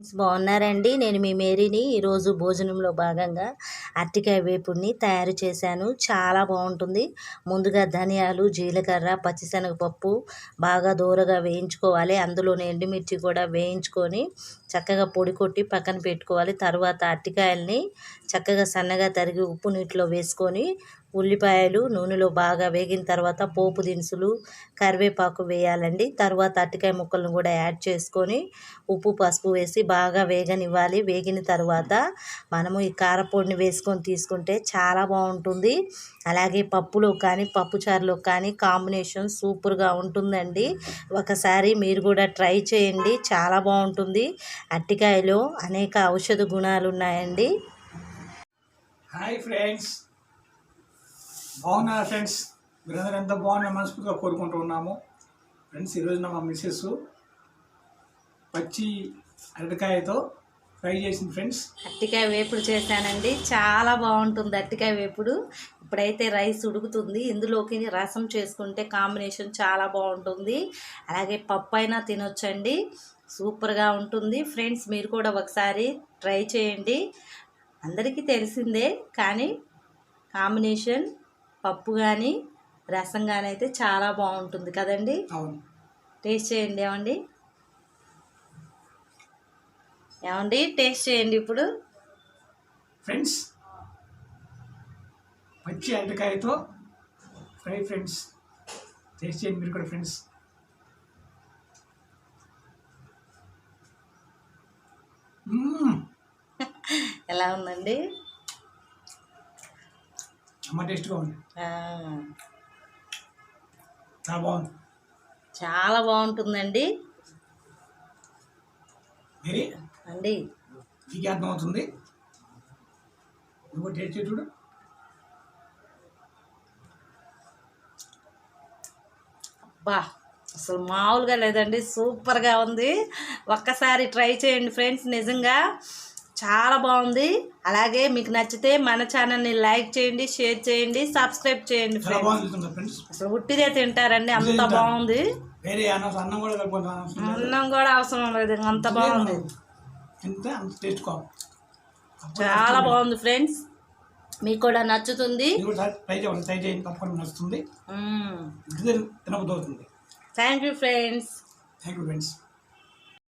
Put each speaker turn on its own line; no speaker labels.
బాగున్నారండి. నేను మీ మేరీని ఈరోజు భోజనంలో భాగంగా అరటికాయ వేపుడిని తయారు చేశాను. చాలా బాగుంటుంది. ముందుగా ధనియాలు జీలకర్ర పచ్చిశనగపప్పు బాగా దూరగా వేయించుకోవాలి. అందులోనే ఎండుమిర్చి కూడా వేయించుకొని చక్కగా పొడి కొట్టి పక్కన పెట్టుకోవాలి. తర్వాత అరటికాయల్ని చక్కగా సన్నగా తరిగి ఉప్పు నీటిలో వేసుకొని ఉల్లిపాయలు నూనెలో బాగా వేగిన తర్వాత పోపు దినుసులు కరివేపాకు వేయాలండి. తర్వాత అరటికాయ ముక్కలను కూడా యాడ్ చేసుకొని ఉప్పు పసుపు వేసి బాగా వేగనివ్వాలి. వేగిన తర్వాత మనము ఈ కారపొడిని వేసుకొని తీసుకుంటే చాలా బాగుంటుంది. అలాగే పప్పులో కానీ పప్పుచారులో కానీ కాంబినేషన్ సూపర్గా ఉంటుందండి. ఒకసారి మీరు కూడా ట్రై చేయండి. చాలా బాగుంటుంది. అట్టికాయలో అనేక ఔషధ గుణాలు ఉన్నాయండి.
Hi friends. బాగున్నారా ఫ్రెండ్స్? మీరందరూ ఎంత బాగున్నా మనస్ఫూర్తిగా కోరుకుంటూ ఉన్నాము. ఫ్రెండ్స్ ఈరోజు మా మిస్సెస్ పచ్చి అరటికాయతో ఫ్రై చేసింది ఫ్రెండ్స్.
అరటికాయ వేపుడు చేశానండి. చాలా బాగుంటుంది అరటికాయ వేపుడు. ఇప్పుడైతే రైస్ ఉడుకుతుంది. ఇందులోకి రసం చేసుకుంటే కాంబినేషన్ చాలా బాగుంటుంది. అలాగే పప్పు అయినా తినొచ్చండి. సూపర్గా ఉంటుంది. ఫ్రెండ్స్ మీరు కూడా ఒకసారి ట్రై చేయండి. అందరికీ తెలిసిందే కానీ కాంబినేషన్ పప్పు కానీ రసం కానీ అయితే చాలా బాగుంటుంది కదండి. టేస్ట్ చేయండి ఏమండి? ఏమండి? టేస్ట్ చేయండి ఇప్పుడు.
ఫ్రెండ్స్ పచ్చి అరటికాయతో ఫ్రై ఫ్రెండ్స్. టేస్ట్ చేయండి మీరు కూడా ఫ్రెండ్స్.
ఎలా ఉందండి?
అమ్మ టేస్ట్గా ఉంది. చాలా బాగుంది.
చాలా బాగుంటుందండి.
మీకు అర్థమవుతుంది నువ్వు టేస్ట్ చేసి చూడు.
బా అసలు మామూలుగా లేదండి సూపర్గా ఉంది. ఒక్కసారి ట్రై చేయండి ఫ్రెండ్స్ నిజంగా చాలా బాగుంది. అలాగే మీకు నచ్చితే మన ఛానల్ని లైక్ చేయండి షేర్ చేయండి సబ్స్క్రైబ్ చేయండి ఫ్రెండ్స్. అసలు ఉట్టిదే తింటారండి అంత. బాగుంది.
అన్నం కూడా
అవసరం లేదు అంత బాగుంది.
ఎంత? అంత టేస్ట్ కావాలి
చాలా బాగుంది ఫ్రెండ్స్. మీకు కూడా నచ్చుతుంది.
ట్రై చేయండి ట్రై చేయండి తప్పకుండా నచ్చుతుంది. తినబుద్ధి అవుతుంది.
Thank you friends
thank you friends